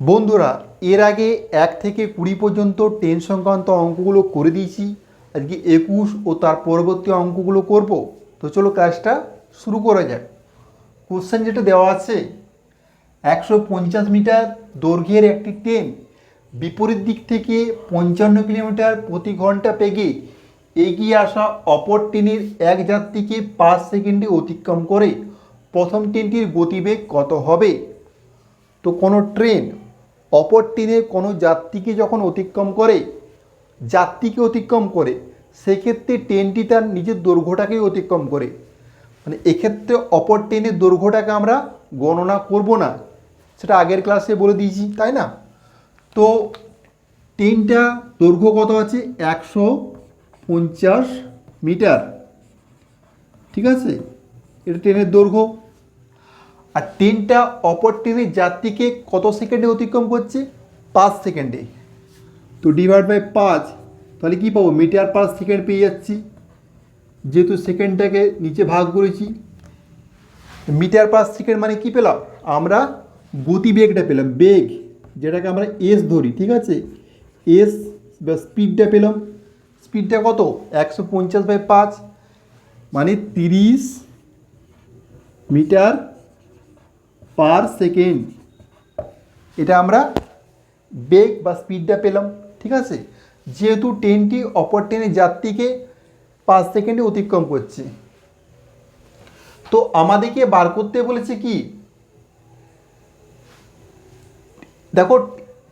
বন্ধুরা, এর আগে এক থেকে কুড়ি পর্যন্ত টেন সংক্রান্ত অঙ্কগুলো করে দিয়েছি। আজকে একুশ ও তার পরবর্তী অঙ্কগুলো করব। তো চলো কাজটা শুরু করা যাক। কোশ্চেন যেটা দেওয়া আছে, একশো পঞ্চাশ মিটার দৈর্ঘ্যের একটি ট্রেন বিপরীত দিক থেকে পঞ্চান্ন কিলোমিটার প্রতি ঘণ্টা পেগে এগিয়ে আসা অপর ট্রেনের এক যাত্রীকে পাঁচ সেকেন্ডে অতিক্রম করে প্রথম ট্রেনটির গতিবেগ কত হবে? তো কোনো ট্রেন অপর ট্রেনের কোনো যাত্রীকে যখন অতিক্রম করে, যাত্রীকে অতিক্রম করে, সেক্ষেত্রে ট্রেনটি তার নিজের দৈর্ঘ্যটাকেই অতিক্রম করে। মানে এক্ষেত্রে অপর ট্রেনের দৈর্ঘ্যটাকে আমরা গণনা করব না। সেটা আগের ক্লাসে বলে দিয়েছি, তাই না? তো ট্রেনটা দৈর্ঘ্য কত আছে? একশো পঞ্চাশ মিটার। ঠিক আছে? এটা ট্রেনের দৈর্ঘ্য। আর ট্রেনটা অপর ট্রেনের যাত্রীকে কত সেকেন্ডে অতিক্রম করছে? পাঁচ সেকেন্ডে তো ডিভাইড বাই পাঁচ, তাহলে কী পাবো? মিটার পার সেকেন্ড পেয়ে যাচ্ছি। যেহেতু সেকেন্ডটাকে নিচে ভাগ করেছি মিটার পার সেকেন্ড মানে কী পেলাম? আমরা গতিবেগটা পেলাম, বেগ, যেটাকে আমরা এস ধরি, ঠিক আছে? এস বা স্পিডটা পেলাম। স্পিডটা কত? একশো পঞ্চাশ বাই পাঁচ মানে তিরিশ মিটার পার সেকেন্ড এটা আমরা বেগ বা স্পিডটা পেলাম, ঠিক আছে? যেহেতু ট্রেনটি অপর ট্রেনের যাত্রীকে পাঁচ সেকেন্ডে অতিক্রম করছে। তো আমাদেরকে বার করতে বলেছে কি? দেখো,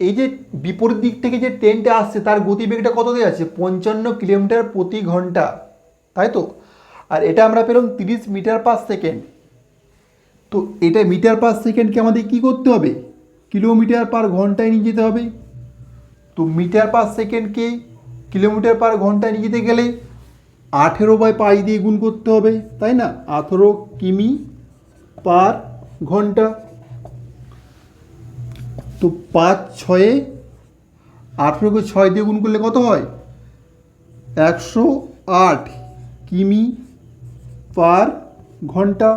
এই যে বিপরীত দিক থেকে যে ট্রেনটা আসছে, তার গতিবেগটা কত দেওয়া আছে পঞ্চান্ন কিলোমিটার প্রতি ঘণ্টা, তাই তো? আর এটা আমরা পেলাম তিরিশ মিটার পার সেকেন্ড তো এটা মিটার পার সেকেন্ডকে আমাদের কী করতে হবে? কিলোমিটার পার ঘন্টায় নিয়ে যেতে হবে। তো মিটার পার সেকেন্ডকে কিলোমিটার পার ঘন্টায় নিয়ে যেতে গেলে আঠেরো বাই পাঁচ দিয়ে গুণ করতে হবে, তাই না? আঠেরো কিমি পার ঘণ্টা। তো পাঁচ ছয়ে আঠেরোকে ছয় দিয়ে গুণ করলে কত হয়? একশো আট কিমি পার ঘণ্টা।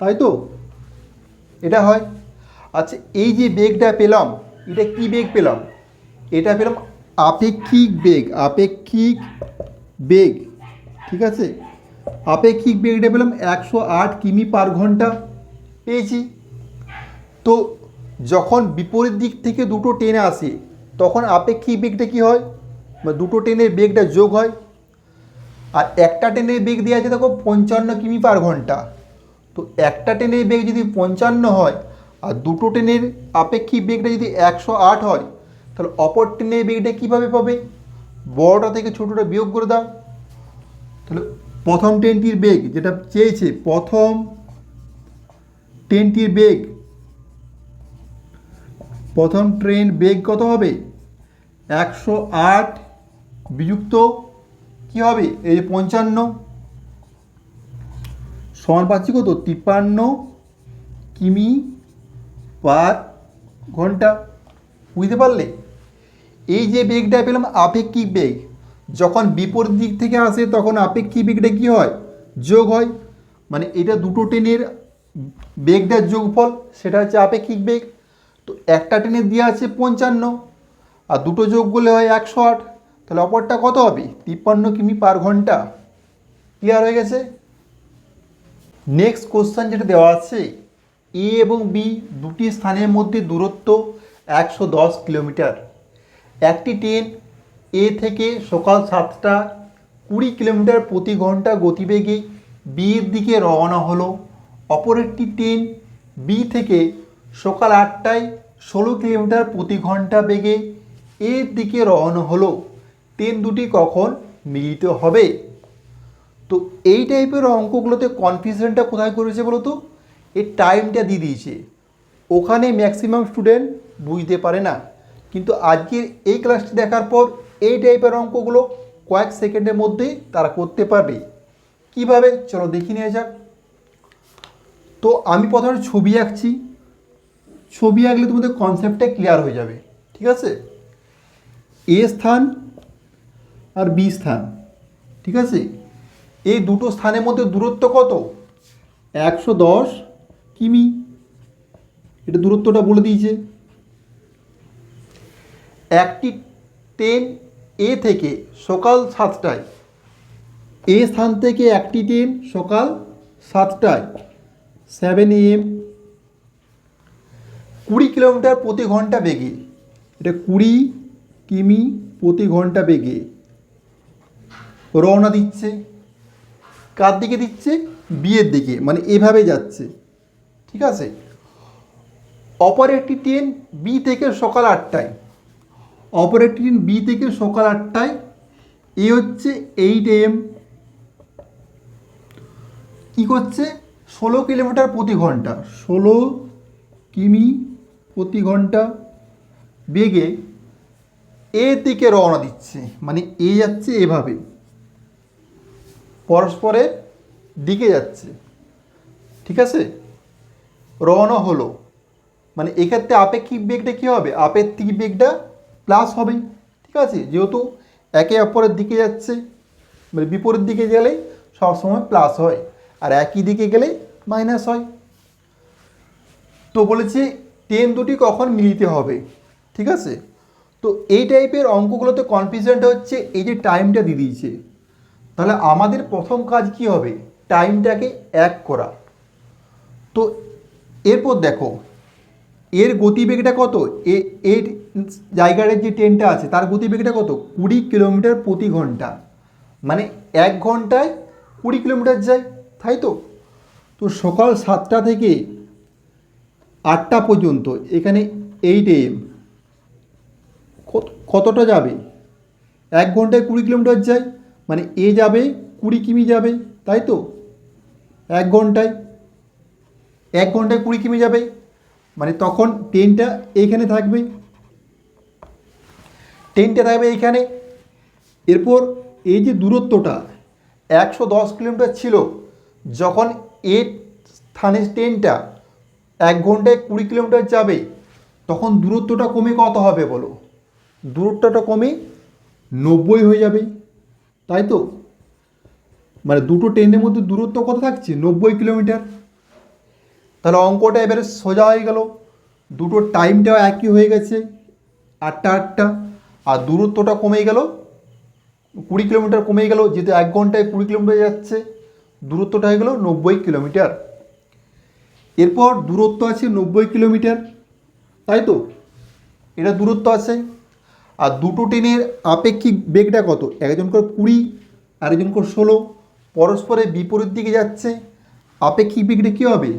তাই তো? এটা হয়। আচ্ছা এই যে বেগটা পেলাম, এটা কি বেগ পেলাম? এটা পেলাম আপেক্ষিক বেগ আপেক্ষিক বেগ, ঠিক আছে? আপেক্ষিক বেগটা পেলাম একশো আট কিমি পার ঘণ্টা, পেয়েছি। তো যখন বিপরীত দিক থেকে দুটো ট্রেনে আসে, তখন আপেক্ষিক বেগটা কি হয়? বা দুটো ট্রেনের বেগটা যোগ হয়। আর একটা ট্রেনের বেগ দেওয়া আছে দেখো পঞ্চান্ন কিমি পার ঘণ্টা। তো একটা ট্রেনের বেগ যদি পঞ্চান্ন হয় আর দুটো ট্রেনের আপেক্ষিক বেগটা যদি একশো আট হয়, তাহলে অপর ট্রেনের বেগটা কীভাবে পাবে? বড়টা থেকে ছোটোটা বিয়োগ করে দাও। তাহলে প্রথম ট্রেনটির বেগ যেটা চেয়েছে, প্রথম ট্রেনটির বেগ, প্রথম ট্রেন বেগ কত হবে? একশো আট বিযুক্ত কী হবে? এই যে পঞ্চান্ন। সমান পাচ্ছি কত? তিপ্পান্ন কিমি পার ঘণ্টা। বুঝতে পারলে? এই যে বেগটা পেলাম আপেক্ষিক বেগ। যখন বিপরীত দিক থেকে আসে তখন আপেক্ষিক বেগটা কী হয়? যোগ হয়। মানে এটা দুটো ট্রেনের বেগটার যোগফল, সেটা হচ্ছে আপেক্ষিক বেগ। তো একটা ট্রেনের দেওয়া আছে পঞ্চান্ন, আর দুটো যোগ করলে হয় একশো আট। তাহলে অপরটা কত হবে? তিপ্পান্ন কিমি পার ঘণ্টা। ক্লিয়ার হয়ে গেছে? নেক্সট কোশ্চেন যেটা দেওয়া আছে এ এবং বি দুটি স্থানের মধ্যে দূরত্ব একশো দশ কিলোমিটার। একটি ট্রেন এ থেকে সকাল সাতটা কুড়ি কিলোমিটার প্রতি ঘণ্টা গতিবেগে বি এর দিকে রওনা হলো। অপর একটি ট্রেন বি থেকে সকাল আটটায় ষোলো কিলোমিটার প্রতি ঘণ্টা বেগে এর দিকে রওনা হলো। ট্রেন দুটি কখন মিলিত হবে? তো এই টাইপের অঙ্কগুলোতে কনফিউশনটা কোথায় করেছে বলো তো এর টাইমটা দিয়ে দিয়েছে। ওখানে ম্যাক্সিমাম স্টুডেন্ট বুঝতে পারে না। কিন্তু আজকের এই ক্লাসটি দেখার পর এই টাইপের অঙ্কগুলো কয়েক সেকেন্ডের মধ্যেই তারা করতে পারবে। কীভাবে? চলো দেখি নেওয়া যাক। তো আমি প্রথমে ছবি আঁকছি। ছবি আঁকলে তোমাদের কনসেপ্টটা ক্লিয়ার হয়ে যাবে। ঠিক আছে? এ স্থান আর বি স্থান। ঠিক আছে? এই দুটো স্থানের মধ্যে দূরত্ব কত? একশো দশ কিমি। এটা দূরত্বটা বলে দিয়েছে। একটি ট্রেন এ থেকে সকাল সাতটায়। এ স্থান থেকে একটি ট্রেন সকাল সাতটায়। সেভেন এম কুড়ি কিলোমিটার প্রতি ঘণ্টা বেগে। এটা কুড়ি কিমি প্রতি ঘণ্টা বেগে। রওনা দিচ্ছে। কার দিকে দিচ্ছে? বিয়ের দিকে মানে এভাবে যাচ্ছে। ঠিক আছে? অপর একটি ট্রেন বি থেকে সকাল আটটায়। অপর একটি ট্রেন বি থেকে সকাল আটটায়। এ হচ্ছে এইট এম কী করছে? ষোলো কিলোমিটার প্রতি ঘণ্টা। ষোলো কিমি প্রতি ঘণ্টা বেগে এ থেকে রওনা দিচ্ছে। মানে এ যাচ্ছে এভাবে। পরস্পরের দিকে যাচ্ছে। ঠিক আছে? রওনা হলো। মানে এক্ষেত্রে আপেক্ষিক বেগটা কী হবে? আপেক্ষিক বেগটা প্লাস হবে ঠিক আছে? যেহেতু একে অপরের দিকে যাচ্ছে মানে বিপরীত দিকে গেলে সবসময় প্লাস হয়। আর একই দিকে গেলে মাইনাস হয়। তো বলেছে টেন দুটি কখন মিলিতে হবে? ঠিক আছে? তো এই টাইপের অঙ্কগুলোতে কনফিউশনটা হচ্ছে, এই যে টাইমটা দিয়ে দিয়েছে। তাহলে আমাদের প্রথম কাজ কি হবে? টাইমটাকে এক করা। তো এরপর দেখো, এর গতিবেগটা কত? এ, এর জায়গার যে ট্রেনটা আছে, তার গতিবেগটা কত? কুড়ি কিলোমিটার প্রতি ঘণ্টা। মানে এক ঘন্টায় কুড়ি কিলোমিটার যায়, তাই তো? তো সকাল সাতটা থেকে আটটা পর্যন্ত, এখানে এইট এম কতটা যাবে? এক ঘন্টায় কুড়ি কিলোমিটার যায় মানে এ যাবে, কুড়ি কিমি যাবে, তাই তো? এক ঘন্টায়। এক ঘন্টায় কুড়ি কিমি যাবে। মানে তখন ট্রেনটা এইখানে থাকবে। ট্রেনটা থাকবে এইখানে এরপর এই যে দূরত্বটা, একশো দশ কিলোমিটার ছিল। যখন এ স্থানে ট্রেনটা এক ঘন্টায় কুড়ি কিলোমিটার যাবে, তখন দূরত্বটা কমে কত হবে বলো? দূরত্বটা কমে নব্বই হয়ে যাবে। তাই তো? মানে দুটো ট্রেনের মধ্যে দূরত্ব কত থাকছে? নব্বই কিলোমিটার। তাহলে অঙ্কটা এবারে সোজা হয়ে গেল। দুটো টাইমটাও একই হয়ে গেছে, আটটা আটটা। আর দূরত্বটা কমে গেল, কুড়ি কিলোমিটার কমে গেল, যেহেতু এক ঘন্টায় কুড়ি কিলোমিটার যাচ্ছে, দূরত্বটা হয়ে গেল নব্বই কিলোমিটার। এরপর দূরত্ব আছে নব্বই কিলোমিটার, তাই তো? এটা দূরত্ব আছে। আর দুটো ট্রেনের আপেক্ষিক বেগটা কত? একজন করে কুড়ি, আরেকজন করে ষোলো। পরস্পরের বিপরীত দিকে যাচ্ছে। আপেক্ষিক বেগটা কী হবে?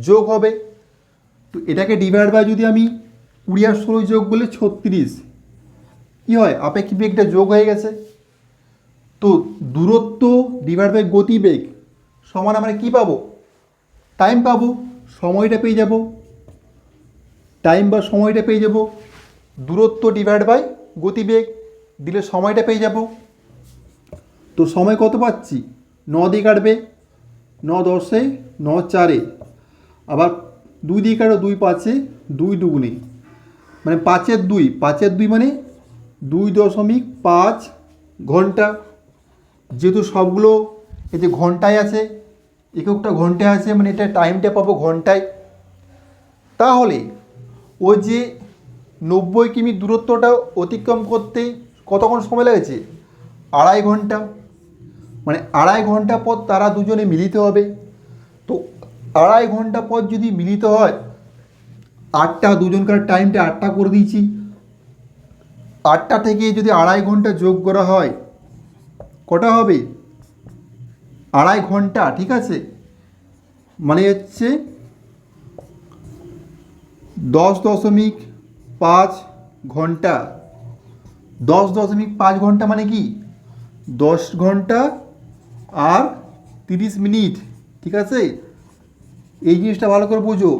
যোগ হবে। তো এটাকে ডিভাইড বাই যদি আমি কুড়ি আর ষোলো যোগ করলে ছত্রিশ। কী হয়? আপেক্ষিক বেগটা যোগ হয়ে গেছে। তো দূরত্ব ডিভাইড বাই গতিবেগ সমান আমরা কী পাবো? টাইম পাবো। সময়টা পেয়ে যাব। টাইম বা সময়টা পেয়ে যাব। দূরত্ব ডিভাইড বাই গতিবেগ দিলে সময়টা পেয়ে যাব। তো সময় কত পাচ্ছি? ন দিয়ে কাটবে, ন দশে, ন চারে। আবার দুই দিয়ে কাটো, দুই পাঁচে, দুই দুগুণে। মানে পাঁচের দুই পাঁচের দুই মানে দুই দশমিক পাঁচ ঘণ্টা। যেহেতু সবগুলো যে ঘন্টায় আছে, এককটা ঘন্টায় আছে মানে এটা টাইমটা পাবো ঘন্টায়। তাহলে ও যে নব্বই কিমি দূরত্বটা অতিক্রম করতে কতক্ষণ সময় লেগেছে? আড়াই ঘণ্টা। মানে আড়াই ঘণ্টা পর তারা দুজনে মিলিত হবে। তো আড়াই ঘণ্টা পর যদি মিলিত হয়, আটটা দুজনকার টাইমটা আটটা করে দিয়েছি। আটটা থেকে যদি আড়াই ঘণ্টা যোগ করা হয়, কটা হবে? আড়াই ঘণ্টা, ঠিক আছে? মানে হচ্ছে দশ দশমিক পাঁচ ঘণ্টা। দশ দশমিক পাঁচ ঘণ্টা মানে কি? দশ ঘণ্টা আর তিরিশ মিনিট, ঠিক আছে? এই জিনিসটা ভালো করে বুঝো।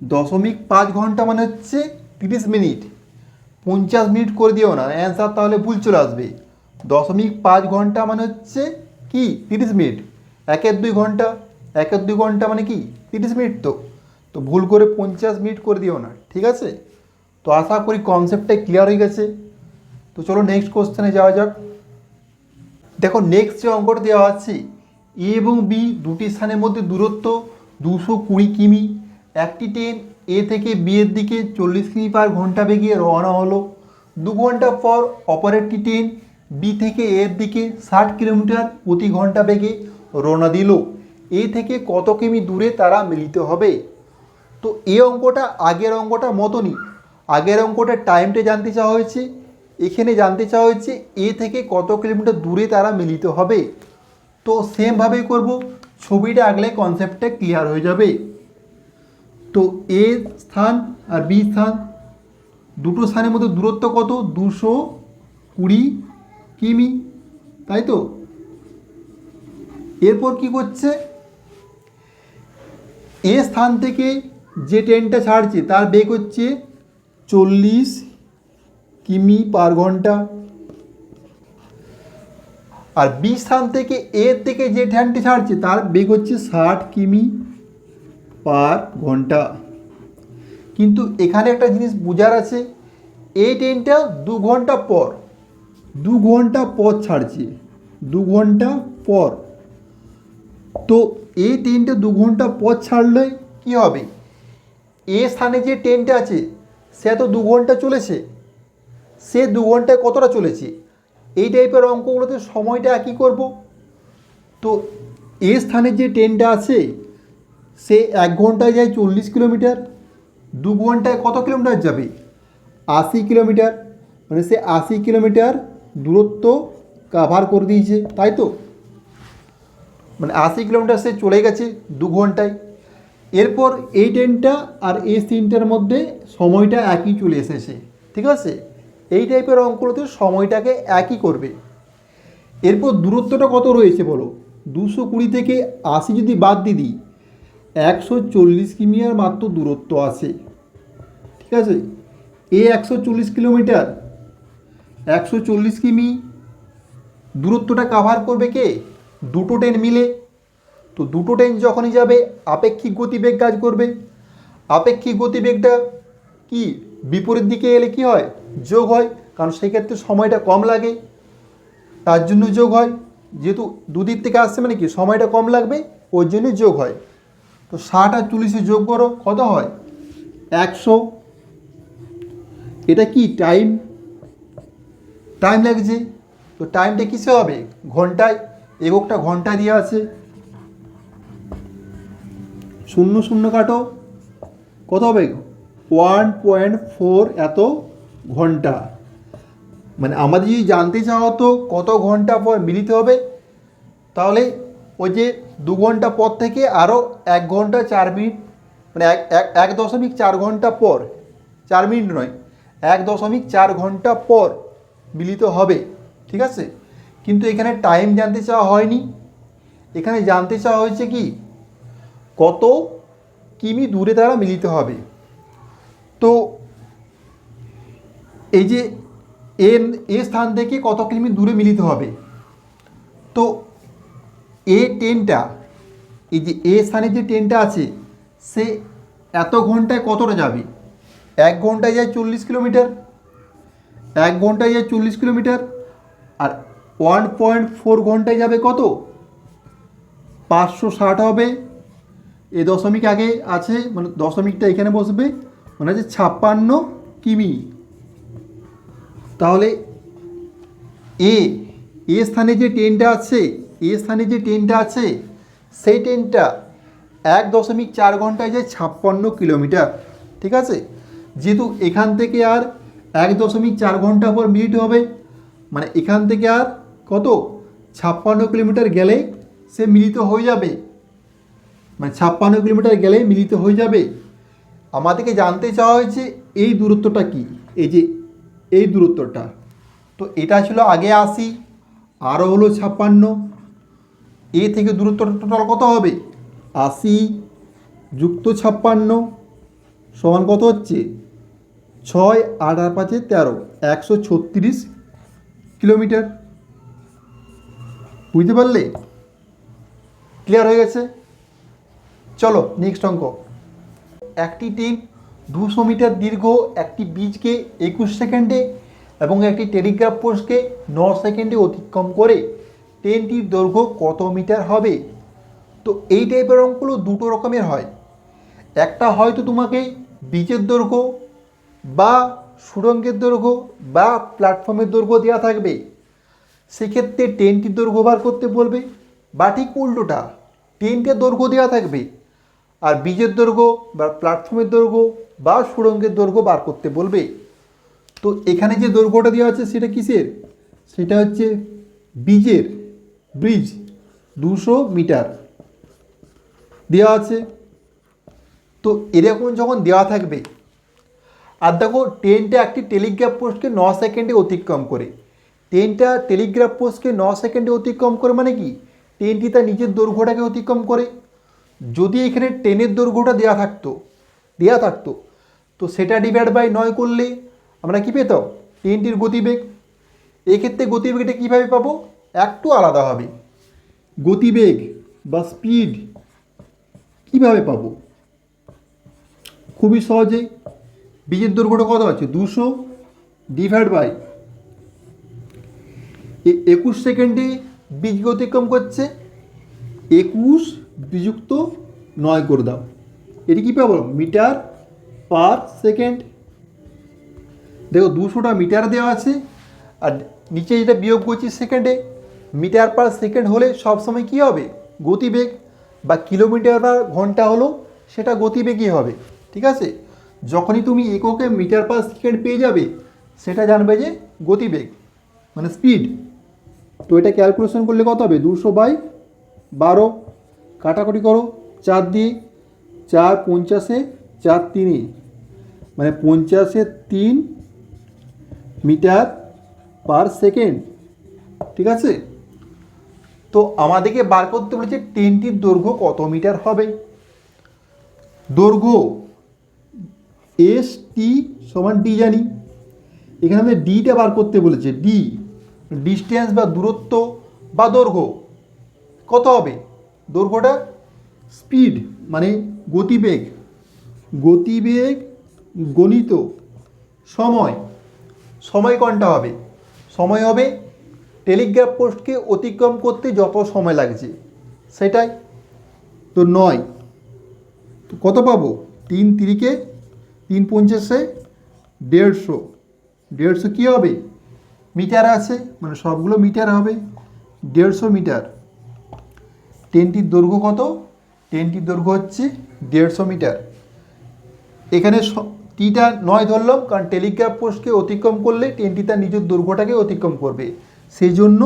দশমিক পাঁচ ঘণ্টা মানে হচ্ছে তিরিশ মিনিট। পঞ্চাশ মিনিট করে দিও না অ্যান্সার তাহলে ভুল চলে আসবে। দশমিক পাঁচ ঘণ্টা মানে হচ্ছে কি? তিরিশ মিনিট। একের দুই ঘণ্টা, একের দুই ঘণ্টা মানে কি? তিরিশ মিনিট তো। তো ভুল করে পঞ্চাশ মিনিট করে দিও না, ঠিক আছে? তো আশা করি কনসেপ্টটাই ক্লিয়ার হয়ে গেছে। তো চলো নেক্সট কোশ্চেনে যাওয়া যাক। দেখো নেক্সট যে অঙ্কটা দেওয়া আছে এ এবং বি দুটি স্থানের মধ্যে দূরত্ব দুশো কুড়ি কিমি। একটি ট্রেন এ থেকে বি এর দিকে চল্লিশ কিমি পার ঘণ্টা বেগে রওনা হলো। দু ঘণ্টা পর অপর একটি ট্রেন বি থেকে এর দিকে ষাট কিলোমিটার প্রতি ঘণ্টা বেগে রওনা দিল। এ থেকে কত কিমি দূরে তারা মিলিত হবে? তো এই অঙ্কটা আগের অঙ্কটার মতনই আগের অঙ্কটার টাইমটা জানতে চাওয়া হয়েছে, এখানে জানতে চাওয়া হয়েছে এ থেকে কত কিলোমিটার দূরে তারা মিলিত হবে। তো সেমভাবেই করব, ছবিটা আগলে কনসেপ্টটা ক্লিয়ার হয়ে যাবে। তো এ স্থান আর বি স্থান, দুটো স্থানের মধ্যে দূরত্ব কত? দুশো কুড়ি কিমি, তাই তো? এরপর কি করছে? এ স্থান থেকে যে ট্রেনটা ছাড়ছে, তার বেগ হচ্ছে চল্লিশ কিমি পার ঘণ্টা। আর বি স্থান থেকে এর থেকে যে ট্রেনটি ছাড়ছে, তার বেগ হচ্ছে ষাট কিমি পার ঘণ্টা। কিন্তু এখানে একটা জিনিস বোঝার আছে এই ট্রেনটা দু ঘণ্টা পর, দু ঘণ্টা পর ছাড়ছে, দু ঘণ্টা পর। তো এই ট্রেনটা দু ঘণ্টা পর ছাড়লে কি হবে? এ স্থানে যে ট্রেনটা আছে সে তো দু ঘণ্টা চলেছে। সে দু ঘন্টায় কতটা চলেছে? এই টাইপের অঙ্কগুলোতে সময়টা একই করব? তো এ স্থানে যে ট্রেনটা আছে, সে এক ঘন্টায় যায় চল্লিশ কিলোমিটার, দু ঘন্টায় কত কিলোমিটার যাবে? আশি কিলোমিটার মানে সে আশি কিলোমিটার দূরত্ব কাভার করে দিয়েছে, তাই তো? মানে আশি কিলোমিটার সে চলে গেছে দু ঘন্টায়। এরপর এই ট্রেনটা আর এই তিনটার মধ্যে সময়টা একই চলে এসেছে, ঠিক আছে? এই টাইপের অঙ্কগুলোতে সময়টাকে একই করবে। এরপর দূরত্বটা কত রয়েছে বলো? দুশো কুড়ি থেকে আশি যদি বাদ দিয়ে দিই, একশো চল্লিশ কিমি আর মাত্র দূরত্ব আছে, ঠিক আছে? এ একশো চল্লিশ কিলোমিটার, একশো চল্লিশ কিমি, দূরত্বটা কাভার করবে কে? দুটো ট্রেন মিলে তো দুটো ট্রেন যখনই যাবে, আপেক্ষিক গতিবেগ কাজ করবে। আপেক্ষিক গতিবেগটা কি? বিপরীত দিকে এলে কি হয়? যোগ হয়, কারণ সেক্ষেত্রে সময়টা কম লাগে। তার জন্য যোগ হয়। যেহেতু দুদিক থেকে আসছে মানে কি? সময়টা কম লাগবে, ওর জন্য যোগ হয়। তো ষাট আর চল্লিশে যোগ করো, কত হয়? একশো। এটা কি? টাইম টাইম লাগছে। তো টাইমটা কিসে হবে? ঘন্টায়। এককটা ঘণ্টা দিয়ে আছে। শূন্য শূন্য কাটো। কত হবে ওয়ান পয়েন্ট ফোর এত ঘণ্টা। মানে আমাদের যদি জানতে চাওয়া হতো কত ঘণ্টা পর মিলিত হবে, তাহলে ওই যে দু ঘণ্টা পর থেকে আরও এক ঘণ্টা চার মিনিট মানে এক এক দশমিক চার ঘণ্টা পর, চার মিনিট নয়, এক দশমিক চার ঘণ্টা পর মিলিত হবে, ঠিক আছে? কিন্তু এখানে টাইম জানতে চাওয়া হয়নি। এখানে জানতে চাওয়া হয়েছে কি? কত কিমি দূরে তারা মিলিত হবে। তো এই যে এর, এ স্থান থেকে কত কিমি দূরে মিলিত হবে? তো এ ট্রেনটা, এই যে এ স্থানে যে ট্রেনটা আছে, সে এত ঘন্টায় কতটা যাবে? এক ঘন্টায় যায় চল্লিশ কিলোমিটার, এক ঘন্টায় যায় চল্লিশ কিলোমিটার, আর ওয়ান পয়েন্ট ফোর ঘন্টায় যাবে কত? পাঁচশো ষাট হবে। এ দশমিক আগে আছে মানে দশমিকটা এখানে বসবে মানে হচ্ছে ছাপ্পান্ন কিমি। তাহলে এ এ স্থানে যে ট্রেনটা আছে, এ স্থানে যে ট্রেনটা আছে, সেই ট্রেনটা এক দশমিক চার ঘন্টায় যায় ছাপ্পান্ন কিলোমিটার, ঠিক আছে? যেহেতু এখান থেকে আর এক দশমিক চার ঘণ্টা পর মিনিট হবে মানে এখান থেকে আর কত? ছাপ্পান্ন কিলোমিটার গেলে সে মিলিত হয়ে যাবে। মানে ছাপ্পান্ন কিলোমিটার গেলে মিলিত হয়ে যাবে। আমাদেরকে জানতে চাওয়া হয়েছে, এই দূরত্বটা কি? এই যে, এই দূরত্বটা। তো এটা ছিল আগে আশি আরও হলো ছাপ্পান্ন। এ থেকে দূরত্বটা টোটাল কত হবে? আশি যুক্ত ছাপ্পান্ন সমান কত হচ্ছে? ছয় আট আর পাঁচে তেরো, একশো ছত্রিশ কিলোমিটার। বুঝতে পারলে? ক্লিয়ার হয়ে গেছে? চলো নেক্সট অঙ্ক। একটি টিম দুশো মিটার দীর্ঘ একটি বীজকে একুশ সেকেন্ডে এবং একটি টেলিগ্রাফ পোস্টকে ন সেকেন্ডে অতিক্রম করে ট্রেনটির দৈর্ঘ্য কত মিটার হবে? তো এই টাইপের অঙ্কগুলো দুটো রকমের হয়। একটা হয়তো তোমাকে বীজের দৈর্ঘ্য বা সুড়ঙ্গের দৈর্ঘ্য বা প্ল্যাটফর্মের দৈর্ঘ্য দেওয়া থাকবে। সেক্ষেত্রে ট্রেনটির দৈর্ঘ্য বার করতে বলবে বা ঠিক উল্টোটা ট্রেনটির দৈর্ঘ্য দেওয়া থাকবে। আর বীজের দৈর্ঘ্য বা প্ল্যাটফর্মের দৈর্ঘ্য বা সুড়ঙ্গের দৈর্ঘ্য বার করতে বলবে। তো এখানে যে দৈর্ঘ্যটা দেওয়া আছে সেটা কিসের? সেটা হচ্ছে বীজের ব্রিজ দুশো মিটার দেওয়া আছে। তো এরকম যখন দেওয়া থাকবে, আর দেখো ট্রেনটা একটি টেলিগ্রাফ পোস্টকে ন সেকেন্ডে অতিক্রম করে। ট্রেনটা টেলিগ্রাফ পোস্টকে ন সেকেন্ডে অতিক্রম করে মানে কি? ট্রেনটি তার নিজের দৈর্ঘ্যটাকে অতিক্রম করে। যদি এখানে টেনের দৈর্ঘ্যটা দেওয়া থাকতো দেওয়া থাকতো, তো সেটা ডিভাইড বাই নয় করলে আমরা কি পেতাম? ট্রেনটির গতিবেগ। এক্ষেত্রে গতিবেগটা কীভাবে পাবো? একটু আলাদা হবে। গতিবেগ বা স্পিড কীভাবে পাবো? খুবই সহজেই। বীজের দৈর্ঘ্যটা কত আছে? দুশো ডিভাইড বাই একুশ সেকেন্ডে বীজ অতিক্রম করছে। একুশ বিযুক্ত নয় করে দাও। এটি কী পাবো? Metre per second. দেখো, দুশোটা মিটার দেওয়া আছে। আর নিচে যেটা বিয়োগ করছি সেকেন্ডে, মিটার পার সেকেন্ড হলে সবসময় কী হবে? গতিবেগ বা কিলোমিটার পার ঘণ্টা হলো, সেটা গতিবেগই হবে। ঠিক আছে? যখনই তুমি এককে মিটার পার সেকেন্ড পেয়ে যাবে, সেটা জানবে যে গতিবেগ মানে স্পিড। তো এটা ক্যালকুলেশন করলে কত হবে? দুশো বাই বারো কাটাকুটি করো। চার দিয়ে চার পঞ্চাশে চার তিনে। মানে পঞ্চাশে তিন মিটার পার সেকেন্ড। ঠিক আছে? তো আমাদেরকে বার করতে বলেছে ট্রেনটির দৈর্ঘ্য কত মিটার হবে? দৈর্ঘ্য এস টি সমান ডি জানি। এখানে আমাদের ডিটা বার করতে বলেছে। ডি ডিস্টেন্স বা দূরত্ব বা দৈর্ঘ্য। কত হবে? দৈর্ঘ্যটা স্পিড মানে গতিবেগ। গতিবেগ গণিত। সময়। সময় কোনটা হবে? সময় হবে টেলিগ্রাফ পোস্টকে অতিক্রম করতে যত সময় লাগছে, সেটাই। তো নয়। তো কত পাবো? তিন তিরিকে তিন পঞ্চাশে দেড়শো। দেড়শো কী হবে? মিটার আছে মানে সবগুলো মিটার হবে। দেড়শো মিটার। ট্রেনটির দৈর্ঘ্য কত? ট্রেনটির দৈর্ঘ্য হচ্ছে দেড়শো মিটার। এখানে টিটা নয় ধরলাম, কারণ টেলিগ্রাফ পোস্টকে অতিক্রম করলে ট্রেনটি তার নিজের দৈর্ঘ্যটাকে অতিক্রম করবে। সেই জন্য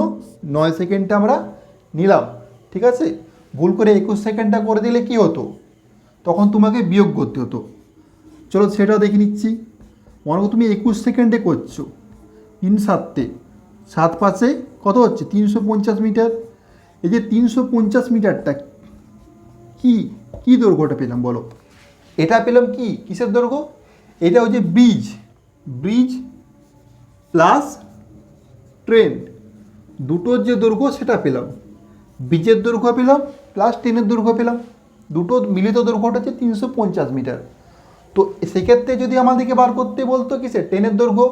নয় সেকেন্ডটা আমরা নিলাম, ঠিক আছে? ভুল করে একুশ সেকেন্ডটা করে দিলে কি হতো? তখন তোমাকে বিয়োগ করতে হতো। চলো সেটাও দেখে নিচ্ছি। মনে করো তুমি একুশ সেকেন্ডে করছ, তিন সাতে। সাত পাঁচে কত হচ্ছে? তিনশো পঞ্চাশ মিটার। এই যে তিনশো পঞ্চাশ মিটারটা কি কি দৈর্ঘ্যটা পেলাম বলো? এটা পেলাম কি? কিসের দৈর্ঘ্য? এটা হচ্ছে ব্রিজ। ব্রিজ প্লাস ট্রেন দুটোর যে দৈর্ঘ্য সেটা পেলাম। ব্রিজের দৈর্ঘ্য পেলাম প্লাস ট্রেনের দৈর্ঘ্য পেলাম। দুটো মিলিত দৈর্ঘ্যটা হচ্ছে তিনশো পঞ্চাশ মিটার। তো সেক্ষেত্রে যদি আমাদেরকে বার করতে বলতো কিসে ট্রেনের দৈর্ঘ্য।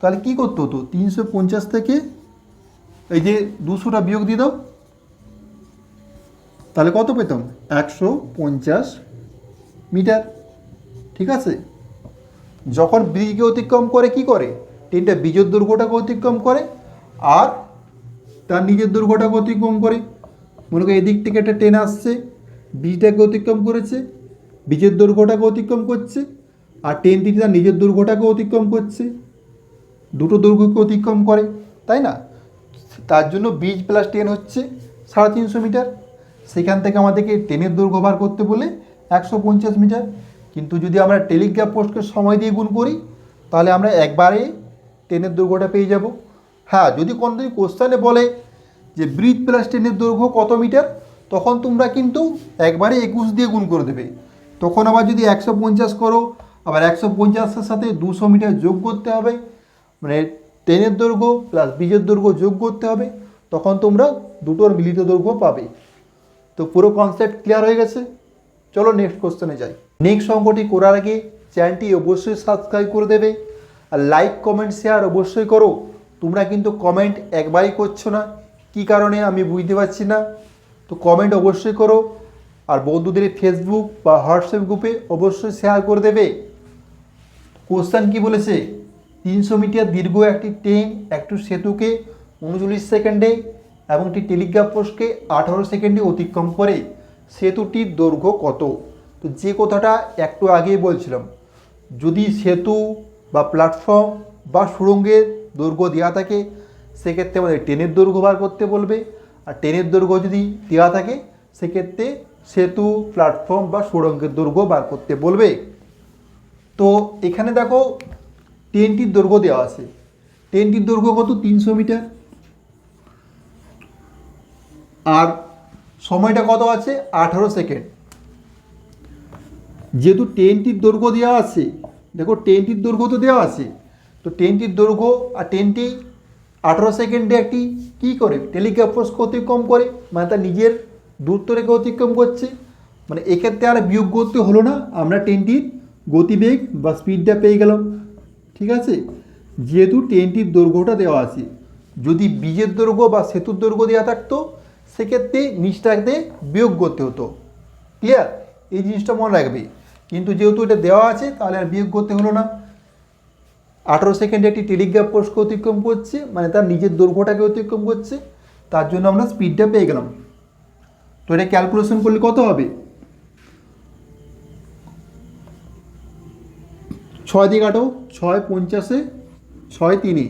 তাহলে কী করতে হতো? তিনশো পঞ্চাশ থেকে এই যে দুশোটা বিয়োগ দিয়ে দাও। তাহলে কত পেতাম? একশো পঞ্চাশ মিটার। ঠিক আছে? যখন ব্রিজকে অতিক্রম করে কি করে? ট্রেনটা বীজের দুর্গটাকে অতিক্রম করে আর তার নিজের দুর্গটাকে অতিক্রম করে। মনে করো এদিক থেকে একটা ট্রেন আসছে বীজটাকে অতিক্রম করেছে বীজের দৈর্ঘ্যটাকে অতিক্রম করছে, আর ট্রেনটি তার নিজের দৈর্ঘ্যটাকে অতিক্রম করছে। দুটো দৈর্ঘ্যকে অতিক্রম করে, তাই না? তার জন্য বীজ প্লাস ট্রেন হচ্ছে সাড়ে তিনশো মিটার। সেখান থেকে আমাদেরকে ট্রেনের দৈর্ঘ্য বার করতে বলে একশো পঞ্চাশ মিটার। কিন্তু যদি আমরা টেলিগ্রাফ পোস্টকে সময় দিয়ে গুণ করি, তাহলে আমরা একবারে ট্রেনের দৈর্ঘ্যটা পেয়ে যাব। হ্যাঁ যদি কোনো যদি কোশ্চানে বলে যে ব্রিজ প্লাস ট্রেনের দৈর্ঘ্য কত মিটার, তখন তোমরা কিন্তু একবারে একুশ দিয়ে গুণ করে দেবে। তখন আবার যদি একশো পঞ্চাশ করো, আবার একশো পঞ্চাশের সাথে দুশো মিটার যোগ করতে হবে। মানে ট্রেনের দৈর্ঘ্য প্লাস ব্রিজের দৈর্ঘ্য যোগ করতে হবে। তখন তোমরা দুটোর মিলিত দৈর্ঘ্য পাবে। তো পুরো কনসেপ্ট ক্লিয়ার হয়ে গেছে। চলো নেক্সট কোশ্চেনে যাই। নেক্সট অঙ্কটি করার আগে চ্যানেলটি অবশ্যই সাবস্ক্রাইব করে দেবে আর লাইক কমেন্ট শেয়ার অবশ্যই করো। তোমরা কিন্তু কমেন্ট একবারই করছ না। কী কারণে আমি বুঝতে পারছি না। তো কমেন্ট অবশ্যই করো আর বন্ধুদের ফেসবুক বা হোয়াটসঅ্যাপ গ্রুপে অবশ্যই শেয়ার করে দেবে। কোশ্চেন কি বলেছে? তিনশো মিটার দীর্ঘ একটি ট্রেন একটু সেতুকে উনচল্লিশ সেকেন্ডে এবং একটি টেলিগ্রাফ পোস্টকে আঠারো সেকেন্ডে অতিক্রম করে, সেতুটির দৈর্ঘ্য কত? তো যে কথাটা একটু আগেই বলছিলাম, যদি সেতু বা প্ল্যাটফর্ম বা সুড়ঙ্গের দৈর্ঘ্য দেওয়া থাকে, সেক্ষেত্রে আমাদের ট্রেনের দৈর্ঘ্য বার করতে বলবে। আর ট্রেনের দৈর্ঘ্য যদি দেওয়া থাকে, সেক্ষেত্রে সেতু প্ল্যাটফর্ম বা সুড়ঙ্গের দৈর্ঘ্য বার করতে বলবে। তো এখানে দেখো, ট্রেনটির দৈর্ঘ্য দেওয়া আছে। ট্রেনটির দৈর্ঘ্য কত? তিনশো মিটার। আর সময়টা কত আছে? আঠারো সেকেন্ড। যেহেতু টেনটির দৈর্ঘ্য দেওয়া আছে, দেখো টেনটির দৈর্ঘ্য তো দেওয়া আছে, তো টেনটির দৈর্ঘ্য আর ট্রেনটি আঠারো সেকেন্ডে একটি কী করে? টেলিগ্রাফ পোস্টকে অতিক্রম করে মানে তার নিজের দূরত্ব রেখে অতিক্রম করছে। মানে এক্ষেত্রে আর বিয়োগ করতে হলো না, আমরা ট্রেনটির গতিবেগ বা স্পিডটা পেয়ে গেলাম। ঠিক আছে? যেহেতু ট্রেনটির দৈর্ঘ্যটা দেওয়া আছে, যদি বীজের দৈর্ঘ্য বা সেতুর দৈর্ঘ্য দেওয়া থাকতো সেক্ষেত্রে নিচটাতে বিয়োগ করতে হতো। ক্লিয়ার এই জিনিসটা মনে রাখবে। কিন্তু যেহেতু এটা দেওয়া আছে, তাহলে আর বিয়োগ করতে হলো না। আঠারো সেকেন্ডে একটি টেলিগ্রাফ পোস্টকে অতিক্রম করছে মানে তার নিজের দৈর্ঘ্যটাকে অতিক্রম করছে। তার জন্য আমরা স্পিডটা পেয়ে গেলাম। তো এটা ক্যালকুলেশন করলে কত হবে? ছয় দিকে কাটো ছয় পঞ্চাশে ছয় তিনে।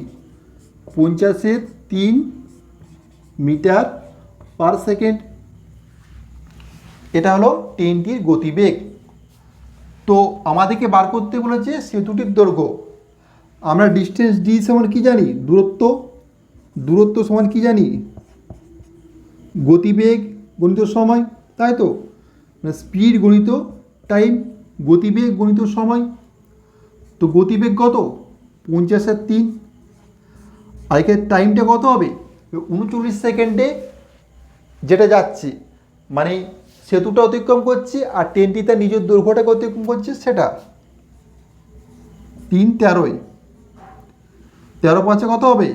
পঞ্চাশে তিন মিটার পার সেকেন্ড। এটা হলো ট্রেনটির গতিবেগ। তো আমাদেরকে বার করতে বলেছে সেতুটির দৈর্ঘ্য। আমরা ডিস্টেন্স ডি সমান কি জানি? দূরত্ব। দূরত্ব সমান কি জানি? গতিবেগ গণিত সময়, তাই তো? মানে স্পিড গণিত টাইম গতিবেগ গণিত সময়। তো গতিবেগ কত? পঞ্চাশের তিন। এখানে টাইমটা কত হবে? উনচল্লিশ সেকেন্ডে যেটা যাচ্ছে মানে সেতুটা অতিক্রম করছে আর ট্রেনটিতে নিজের দৈর্ঘ্যটাকে অতিক্রম করছে সেটা। তিন তেরোই। তেরো পাঁচে কত হবে?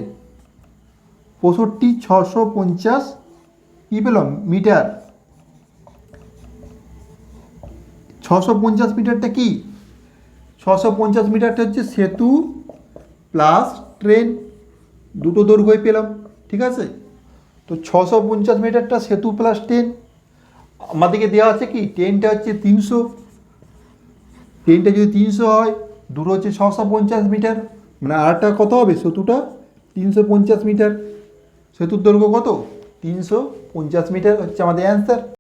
পঁয়ষট্টি ছশো পঞ্চাশ কী পেলাম মিটার। ছশো পঞ্চাশ মিটারটা কি? ছশো পঞ্চাশ মিটারটা হচ্ছে সেতু প্লাস ট্রেন। দুটো দৈর্ঘ্যই পেলাম, ঠিক আছে? তো ছশো পঞ্চাশ মিটারটা সেতু প্লাস টেন আমাদেরকে দেওয়া আছে কি? টেনটা হচ্ছে তিনশো। টেনটা যদি তিনশো হয়, দূর হচ্ছে ছশো পঞ্চাশ মিটার। মানে আরটা কত হবে? সেতুটা তিনশো পঞ্চাশ মিটার। সেতুর দৈর্ঘ্য কত? তিনশো পঞ্চাশ মিটার হচ্ছে আমাদের অ্যান্সার